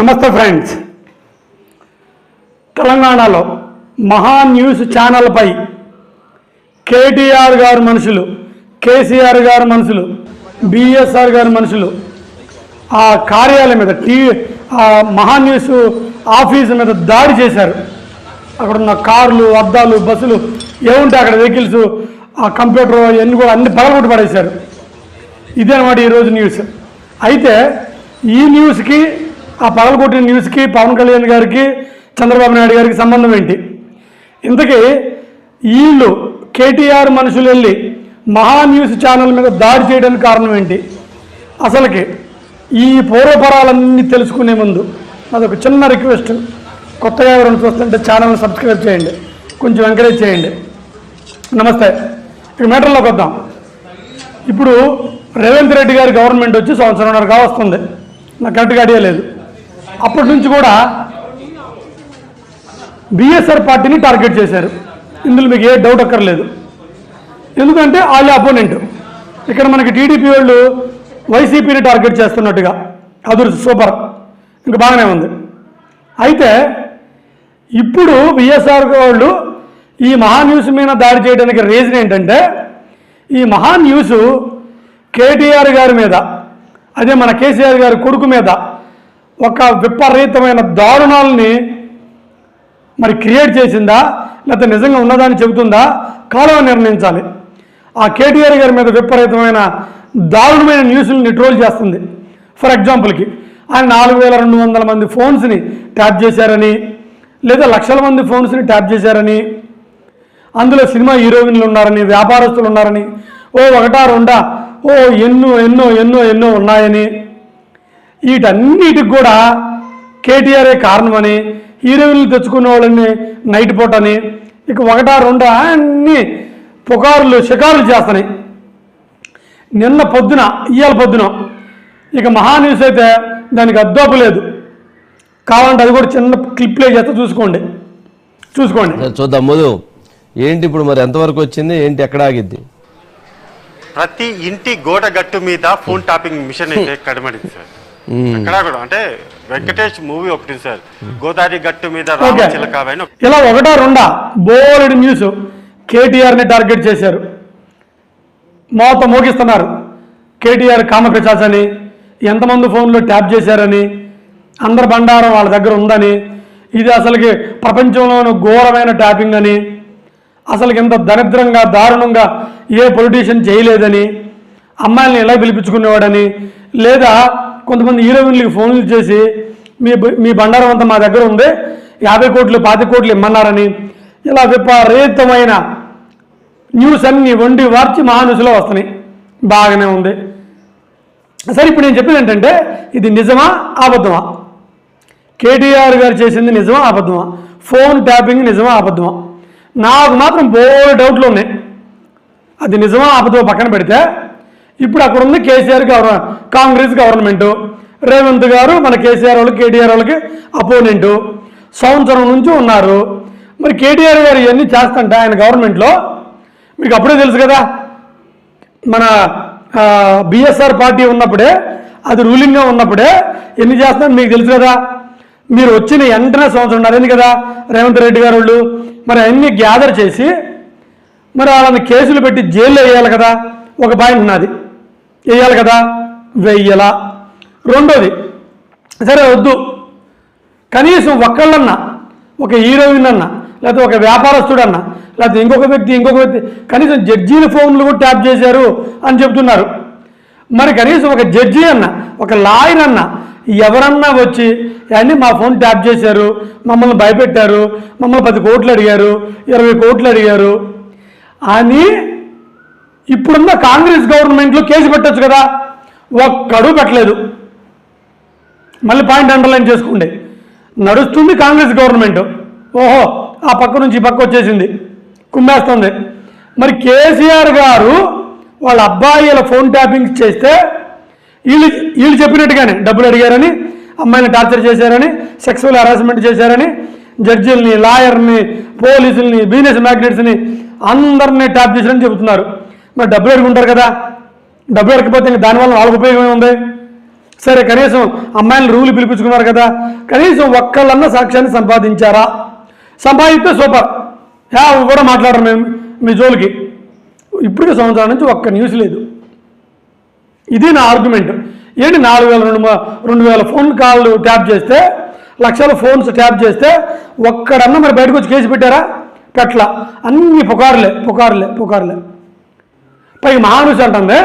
నమస్తే ఫ్రెండ్స్. తెలంగాణలో మహా న్యూస్ ఛానల్పై కేటీఆర్ గారు మనుషులు కేసీఆర్ గారు మనుషులు బిఎస్ఆర్ గారి మనుషులు ఆ కార్యాలయం మీద టీ ఆ మహా న్యూస్ ఆఫీస్ మీద దాడి చేశారు. అక్కడ ఉన్న కార్లు అద్దాలు బస్సులు ఏముంటే అక్కడ వెహికల్స్ ఆ కంప్యూటర్ ఇవన్నీ కూడా అన్ని పగలగొట్టి పడేశారు. ఇదే ఈరోజు న్యూస్. అయితే ఈ న్యూస్కి ఆ పగలగొట్టిన న్యూస్కి పవన్ కళ్యాణ్ గారికి చంద్రబాబు నాయుడు గారికి సంబంధం ఏంటి? ఇంతకీ వీళ్ళు కేటీఆర్ మనుషులు వెళ్ళి మహా న్యూస్ ఛానల్ మీద దాడి చేయడానికి కారణం ఏంటి? అసలుకి ఈ పూర్వపరాలన్నీ తెలుసుకునే ముందు అదొక చిన్న రిక్వెస్ట్. కొత్తగా ఎవరైనా చూస్తుంటే ఛానల్ని సబ్స్క్రైబ్ చేయండి. కొంచెం ఎంకరేజ్ చేయండి. నమస్తే. ఇక మీటర్లోకి వద్దాం. ఇప్పుడు రేవంత్ రెడ్డి గారి గవర్నమెంట్ వచ్చి సంవత్సరంన్నరగా వస్తుంది నాకు కరెక్ట్గా ఐడియా లేదు. అప్పటి నుంచి కూడా బిఎస్ఆర్ పార్టీని టార్గెట్ చేశారు. ఇందులో మీకు ఏ డౌట్ అక్కర్లేదు. ఎందుకంటే వాళ్ళ అపోనెంట్ ఇక్కడ మనకి టీడీపీ వాళ్ళు వైసీపీని టార్గెట్ చేస్తున్నట్టుగా. అదురు సూపర్ ఇంకా బాగానే ఉంది. అయితే ఇప్పుడు బిఎస్ఆర్ వాళ్ళు ఈ మహా న్యూస్ మీద దాడి చేయడానికి రీజన్ ఏంటంటే ఈ మహా న్యూస్ కేటీఆర్ గారి మీద అదే మన కేసీఆర్ గారి కొడుకు మీద ఒక విపరీతమైన దారుణాలని మరి క్రియేట్ చేసిందా? లేకపోతే నిజంగా ఉన్నదాన్ని చెబుతుందా? కాలం నిర్ణయించాలి. ఆ కేటీఆర్ గారి మీద విపరీతమైన దారుణమైన న్యూస్ని ట్రోల్ చేస్తుంది. ఫర్ ఎగ్జాంపుల్కి ఆయన నాలుగు వేల రెండు వందల మంది ఫోన్స్ని ట్యాప్ చేశారని లేదా లక్షల మంది ఫోన్స్ని ట్యాప్ చేశారని అందులో సినిమా హీరోయిన్లు ఉన్నారని వ్యాపారస్తులు ఉన్నారని ఓ ఒకటా రెండా ఓ ఎన్నో ఎన్నో ఎన్నో ఎన్నో ఉన్నాయని వీటన్నిటికి కూడా కేటీఆర్ఏ కారణమని హీరోయిన్లు తెచ్చుకునే వాళ్ళని నైట్ పూట అని ఇక ఒకటా రెండా అన్ని పుకారులు షికారులు చేస్తున్నాయి. నిన్న పొద్దున ఇవాళ పొద్దున ఇక మహాన్యూస్ అయితే దానికి అద్దోపు లేదు. కావాలంటే అది కూడా చిన్న క్లిప్ ప్లే చేస్తే చూసుకోండి. చూసుకోండి. చూద్దాం. ముందు ఏంటి ఇప్పుడు మరి ఎంతవరకు వచ్చింది? ఏంటి ఎక్కడ ఆగిద్ది? ప్రతి ఇంటి గోడ గట్టు మీద ఫోన్ టాపింగ్ మిషన్ అయితే కనబడింది సార్. కూడా అంటే వెంకటేష్ మూవీ ఒకటి సార్. గోదావరి గట్టు మీద ఇలా ఒకటా రెండా? బోలెడు న్యూస్ కేటీఆర్ని టార్గెట్ చేశారు. మోత మోగిస్తున్నారు. కేటీఆర్ కామపిచాస్ అని ఎంతమంది ఫోన్లో ట్యాప్ చేశారని అందరి బండారం వాళ్ళ దగ్గర ఉందని ఇది అసలుకి ప్రపంచంలోని ఘోరమైన ట్యాపింగ్ అని అసలుకి ఇంత దరిద్రంగా దారుణంగా ఏ పొలిటీషియన్ చేయలేదని అమ్మాయిల్ని ఎలా పిలిపించుకునేవాడని లేదా కొంతమంది హీరోయిన్లకి ఫోన్లు చేసి మీ బ- మీ బండారం అంతా మా దగ్గర ఉంది యాభై కోట్లు పాతి కోట్లు ఇమ్మన్నారని ఇలా విపరీతమైన న్యూస్ అన్ని వండి వార్చి మహాన్యూస్లో వస్తున్నాయి. బాగానే ఉంది. సరే ఇప్పుడు నేను చెప్పేది ఏంటంటే ఇది నిజమా అబద్ధమా? కేటీఆర్ గారు చేసింది నిజమా అబద్ధమా? ఫోన్ ట్యాపింగ్ నిజమా అబద్ధమా? నాకు మాత్రం బోర్ డౌట్లు ఉన్నాయి. అది నిజమా అబద్ధమా పక్కన పెడితే ఇప్పుడు అక్కడ ఉంది KCR govern Congress government. Revanth garu మన కేసీఆర్ వాళ్ళకి కేటీఆర్ వాళ్ళకి అపోనెంటు. సంవత్సరం నుంచి ఉన్నారు. మరి కేటీఆర్ గారు ఇవన్నీ చేస్తంట ఆయన గవర్నమెంట్లో? మీకు అప్పుడే తెలుసు కదా మన బిఎస్ఆర్ పార్టీ ఉన్నప్పుడే అది రూలింగ్గా ఉన్నప్పుడే ఎన్ని చేస్తున్నారో మీకు తెలుసు కదా. మీరు వచ్చిన వెంటనే సంవత్సరం అయింది కదా? రేవంత్ రెడ్డి గారు వాళ్ళు మరి అన్ని గ్యాదర్ చేసి మరి వాళ్ళని కేసులు పెట్టి జైల్లో వేయాలి కదా. ఒక పాయింట్ ఉన్నది వేయాలి కదా? వెయ్యలా. రెండోది సరే వద్దు. కనీసం ఒక్కళ్ళన్నా ఒక హీరోయిన్ అన్న లేకపోతే ఒక వ్యాపారస్తుడు అన్న లేకపోతే ఇంకొక వ్యక్తి ఇంకొక వ్యక్తి కనీసం జడ్జీల ఫోన్లు కూడా ట్యాప్ చేశారు అని చెప్తున్నారు. మరి కనీసం ఒక జడ్జి అన్న ఒక లాయర్ అన్న ఎవరన్నా వచ్చి అన్నీ మా ఫోన్ ట్యాప్ చేశారు మమ్మల్ని భయపెట్టారు మమ్మల్ని పది కోట్లు అడిగారు ఇరవై కోట్లు అడిగారు అని ఇప్పుడున్న కాంగ్రెస్ గవర్నమెంట్లో కేసు పెట్టచ్చు కదా. ఒక్కడు పెట్టలేదు. మళ్ళీ పాయింట్ అండర్లైన్ చేసుకోండి నడుస్తుంది కాంగ్రెస్ గవర్నమెంట్. ఓహో ఆ పక్క నుంచి ఈ పక్క వచ్చేసింది. కుమ్మేస్తుంది. మరి కేసీఆర్ గారు వాళ్ళ అబ్బాయిల ఫోన్ ట్యాపింగ్ చేస్తే వీళ్ళు వీళ్ళు చెప్పినట్టుగానే డబ్బులు అడిగారని అమ్మాయిని టార్చర్ చేశారని సెక్సువల్ హరాస్మెంట్ చేశారని జడ్జిల్ని లాయర్ని పోలీసుల్ని బిజినెస్ మ్యాగ్నెట్స్ని అందరినీ ట్యాప్ చేశారని చెబుతున్నారు. మరి డబ్బులు అడుగుంటారు కదా. డబ్బులు అడగకపోతే ఇంకా దానివల్ల వాళ్ళకి ఉపయోగం ఉంది సరే కనీసం అమ్మాయిలు రూలు పిలిపించుకున్నారు కదా. కనీసం ఒక్కళ్ళన్న సాక్ష్యాన్ని సంపాదించారా? సంపాదిస్తే సూపర్. యా కూడా మాట్లాడరు మేము మీ జోలికి. ఇప్పటికే సంవత్సరాల నుంచి ఒక్క న్యూస్ లేదు. ఇది నా ఆర్గ్యుమెంట్ ఏంటి నాలుగు వేల రెండు రెండు వేల ఫోన్ కాల్ ట్యాప్ చేస్తే లక్షల ఫోన్స్ ట్యాప్ చేస్తే ఒక్కడన్నా మరి బయటకు వచ్చి కేసు పెట్టారా? పెట్టలా. అన్ని పుకార్లే పుకార్లే పుకార్లే. పైగా మహానుషి అంటుంది.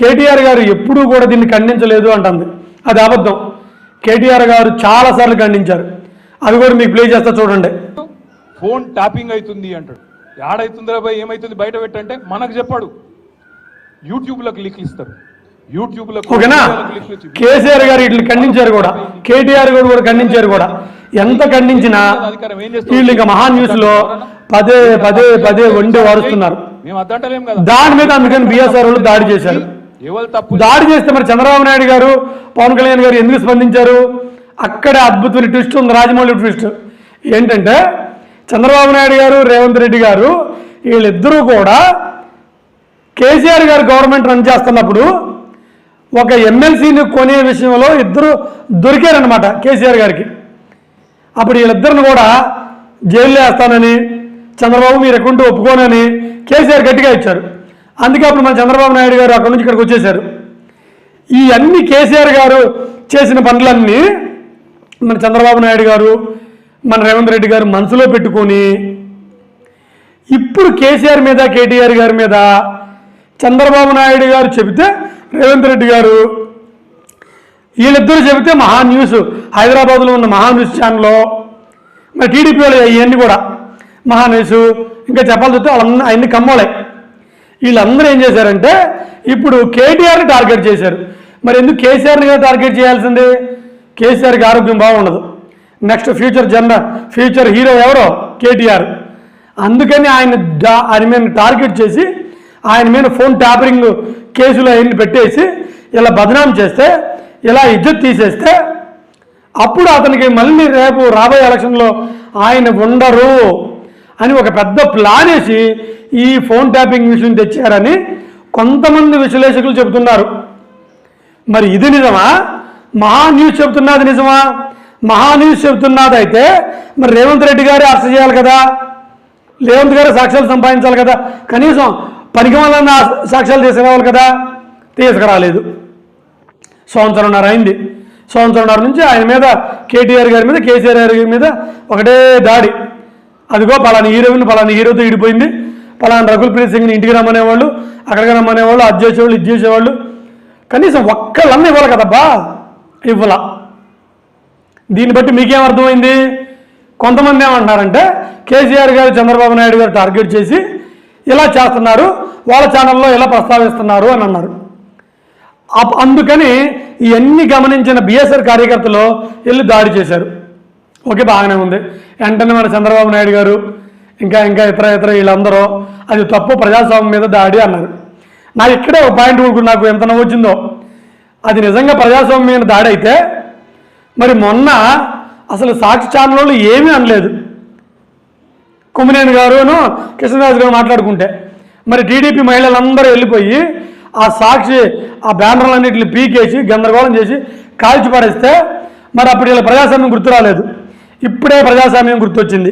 కేటీఆర్ గారు ఎప్పుడూ కూడా దీన్ని ఖండించలేదు అంటుంది. అది అబద్ధం. కేటీఆర్ గారు చాలాసార్లు ఖండించారు. అది కూడా మీకు ప్లే చేస్తా చూడండి. ఫోన్ ట్యాపింగ్ అవుతుంది అంటాడు. యాడైతుందిరా భయ్ ఏమైతుంది బయట పెట్టంటే మనకు చెప్పాడు. యూట్యూబ్లోకి లింక్లు ఇస్తారు. యూట్యూబ్లో ఓకేనా? కేసీఆర్ గారు వీటిని ఖండించారు కూడా. కేటీఆర్ గారు కూడా ఖండించారు కూడా. ఎంత ఖండించినా వీళ్ళు ఇంకా మహా న్యూస్లో పదే పదే పదే వండి వారుస్తున్నారు. దాని మీద అందుకని బిఎస్ఆర్ వాళ్ళు దాడి చేశారు. దాడి చేస్తే మరి చంద్రబాబు నాయుడు గారు పవన్ కళ్యాణ్ గారు ఎందుకు స్పందించారు? అక్కడే అద్భుతమైన ట్విస్ట్ ఉంది రాజమౌళి ట్విస్ట్. ఏంటంటే చంద్రబాబు నాయుడు గారు రేవంత్ రెడ్డి గారు వీళ్ళిద్దరూ కూడా కేసీఆర్ గారు గవర్నమెంట్ రన్ చేస్తున్నప్పుడు ఒక ఎమ్మెల్సీని కొనే విషయంలో ఇద్దరు దొరికారనమాట కేసీఆర్ గారికి. అప్పుడు వీళ్ళిద్దరిని కూడా జైల్లో వేస్తానని చంద్రబాబు మీరు ఎక్కడుంటే ఒప్పుకోనని కేసీఆర్ గట్టిగా ఇచ్చారు. అందుకే అప్పుడు మన చంద్రబాబు నాయుడు గారు అక్కడి నుంచి ఇక్కడికి వచ్చేసారు ఈ అన్ని కేసీఆర్ గారు చేసిన పనులన్నీ మన చంద్రబాబు నాయుడు గారు మన రేవంత్ రెడ్డి గారు మనసులో పెట్టుకొని ఇప్పుడు కేసీఆర్ మీద కేటీఆర్ గారి మీద చంద్రబాబు నాయుడు గారు చెబితే రేవంత్ రెడ్డి గారు వీళ్ళిద్దరూ చెబితే మహా న్యూస్ హైదరాబాద్లో ఉన్న మహా న్యూస్ ఛానల్లో మరి టీడీపీ వాళ్ళు అవన్నీ కూడా. మహా ఇంకా చెప్పాల్సి వస్తే వాళ్ళందరూ అన్ని కమ్మోలే. వీళ్ళందరూ ఏం చేశారంటే ఇప్పుడు కేటీఆర్ని టార్గెట్ చేశారు. మరి ఎందుకు కేసీఆర్ని కదా టార్గెట్ చేయాల్సింది? కేసీఆర్కి ఆరోగ్యం బాగుండదు. నెక్స్ట్ ఫ్యూచర్ జన ఫ్యూచర్ హీరో ఎవరో? కేటీఆర్. అందుకని ఆయన ఆయన మీద టార్గెట్ చేసి ఆయన మీద ఫోన్ ట్యాపరింగ్ కేసులు అవన్నీ పెట్టేసి ఇలా బదనాం చేస్తే ఇలా ఇజ్జత్ తీసేస్తే అప్పుడు అతనికి మళ్ళీ రేపు రాబోయే ఎలక్షన్లో ఆయన ఉండరు. అని ఒక పెద్ద ప్లాన్ వేసి ఈ ఫోన్ ట్యాపింగ్ విషయం తెచ్చారని కొంతమంది విశ్లేషకులు చెబుతున్నారు. మరి ఇది నిజమా? మహా న్యూస్ చెబుతున్నది నిజమా? మహా న్యూస్ చెబుతున్నది అయితే మరి రేవంత్ రెడ్డి గారే అరెస్ట్ చేయాలి కదా? రేవంత్ గారు సాక్ష్యాలు సంపాదించాలి కదా? కనీసం పనికిమాలన్న సాక్ష్యాలు తీసుకురావాలి కదా? తీసుకురాలేదు. సంవత్సరంన్నర అయింది. సంవత్సరంన్నర నుంచి ఆయన మీద కేటీఆర్ గారి మీద కేసీఆర్ గారి మీద ఒకటే దాడి. అదిగో పలానా హీరోయిన్ పలానా హీరోతో ఇడిపోయింది. పలానా రఘుల్ ప్రీత్ సింగ్ని ఇంటికి రమ్మనేవాళ్ళు అక్కడికి రమ్మనేవాళ్ళు అది చేసేవాళ్ళు ఇది చేసేవాళ్ళు. కనీసం ఒక్కళ్ళన్నా ఇవ్వాలి కదబ్బా? ఇవ్వాల. దీన్ని బట్టి మీకేం అర్థమైంది? కొంతమంది ఏమంటున్నారంటే కేసీఆర్ గారు చంద్రబాబు నాయుడు గారు టార్గెట్ చేసి ఇలా చేస్తున్నారు వాళ్ళ ఛానల్లో ఇలా ప్రస్తావిస్తున్నారు అని అన్నారు. అప్- అందుకని ఇవన్నీ గమనించిన బీఎస్ఆర్ కార్యకర్తలు వెళ్ళి దాడి చేశారు. ఓకే బాగానే ఉంది. వెంటనే మన చంద్రబాబు నాయుడు గారు ఇంకా ఇంకా ఇతర ఇతర వీళ్ళందరూ అది తప్పు ప్రజాస్వామ్యం మీద దాడి అన్నారు. నాకు ఇక్కడే ఒక పాయింట్ ఊరుకు నాకు ఎంత నవ్వొచ్చిందో. అది నిజంగా ప్రజాస్వామ్యం మీద దాడి అయితే మరి మొన్న అసలు సాక్షి ఛానల్లో ఏమీ అనలేదు. కుమ్మినేని గారును కృష్ణరాజు గారు మాట్లాడుకుంటే మరి టీడీపీ మహిళలందరూ వెళ్ళిపోయి ఆ సాక్షి ఆ బ్యానర్లన్నింటిని పీకేసి గందరగోళం చేసి కాల్చి పడేస్తే మరి అప్పుడు వీళ్ళ ప్రజాస్వామ్యం గుర్తు రాలేదు. ఇప్పుడే ప్రజాస్వామ్యం గుర్తొచ్చింది.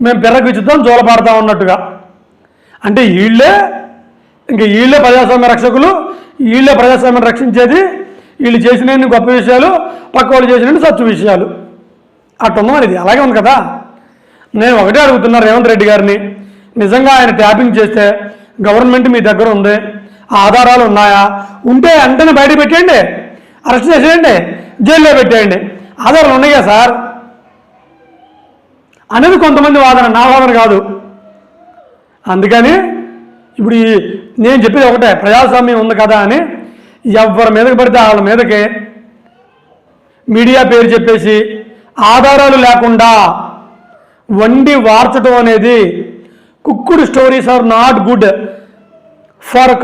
మేము పిర్రకు ఇచ్చుతాం జోలపాడతాం అన్నట్టుగా అంటే వీళ్ళే ఇంకా వీళ్ళే ప్రజాస్వామ్య రక్షకులు వీళ్ళే ప్రజాస్వామ్యం రక్షించేది వీళ్ళు చేసిన గొప్ప విషయాలు పక్క వాళ్ళు చేసిన సచ్చు విషయాలు. అట్టుంది మరి ఇది అలాగే ఉంది కదా. నేను ఒకటే అడుగుతున్నా రేవంత్ రెడ్డి గారిని. నిజంగా ఆయన ట్యాపింగ్ చేస్తే గవర్నమెంట్ మీ దగ్గర ఉంది ఆ ఆధారాలు ఉన్నాయా? ఉంటే వెంటనే బయట పెట్టేయండి అరెస్ట్ చేసేయండి జైల్లో పెట్టేయండి. ఆధారాలు ఉన్నాయా సార్? అనేది కొంతమంది వాదన నా వాదన కాదు. అందుకని ఇప్పుడు ఈ నేను చెప్పేది ఒకటే ప్రజాస్వామ్యం ఉంది కదా అని ఎవరి మీదకి పడితే వాళ్ళ మీదకి మీడియా పేరు చెప్పేసి ఆధారాలు లేకుండా వండి వార్చడం అనేది cooked stories are not good for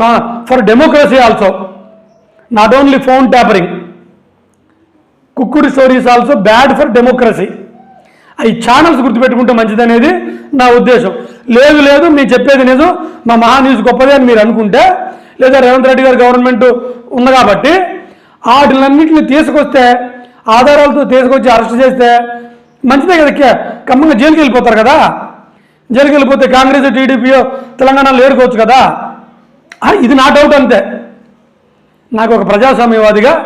for democracy also not only phone tapping. Cooked stories also bad for democracy. ఈ ఛానల్స్ గుర్తుపెట్టుకుంటే మంచిదనేది నా ఉద్దేశం. లేదు లేదు నేను చెప్పేది నిజం. మా మహా న్యూస్ గొప్పదే అని మీరు అనుకుంటే లేదా రేవంత్ రెడ్డి గారు గవర్నమెంట్ ఉంది కాబట్టి వాటిలన్నింటిని తీసుకొస్తే ఆధారాలతో తీసుకొచ్చి అరెస్ట్ చేస్తే మంచిదే కదా కే- ఖమ్మంగా జైలుకి వెళ్ళిపోతారు కదా. జైలుకి వెళ్ళిపోతే కాంగ్రెస్ టీడీపీ తెలంగాణలో ఏడుకోవచ్చు కదా. ఇది నా డౌట్ అంతే. నాకు ఒక ప్రజాస్వామ్యవాదిగా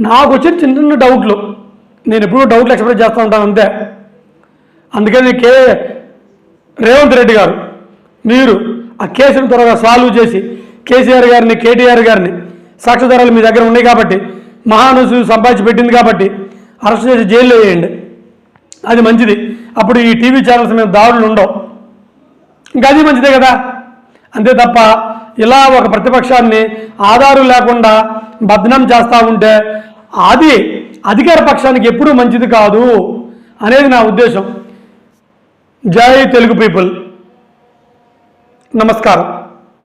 నాకు వచ్చిన చిన్న చిన్న డౌట్లు నేను ఎప్పుడూ డౌట్లు ఎక్స్ప్రెస్ చేస్తూ ఉంటాను అంతే. అందుకని కే. రేవంత్ రెడ్డి గారు మీరు ఆ కేసును త్వరగా సాల్వ్ చేసి కేసీఆర్ గారిని కేటీఆర్ గారిని సాక్ష్యాధారాలు మీ దగ్గర ఉన్నాయి కాబట్టి మహానసు సంపాదించి పెట్టింది కాబట్టి అరెస్ట్ చేసి జైల్లో వేయండి. అది మంచిది. అప్పుడు ఈ టీవీ ఛానల్స్ మీద దాడులు ఉండవు. ఇంకా అది మంచిదే కదా. అంతే తప్ప ఇలా ఒక ప్రతిపక్షాన్ని ఆధారం లేకుండా బద్నం చేస్తూ ఉంటే అది అధికార పక్షానికి ఎప్పుడూ మంచిది కాదు అనేది నా ఉద్దేశం. జై తెలుగు పీపుల్. నమస్కారం.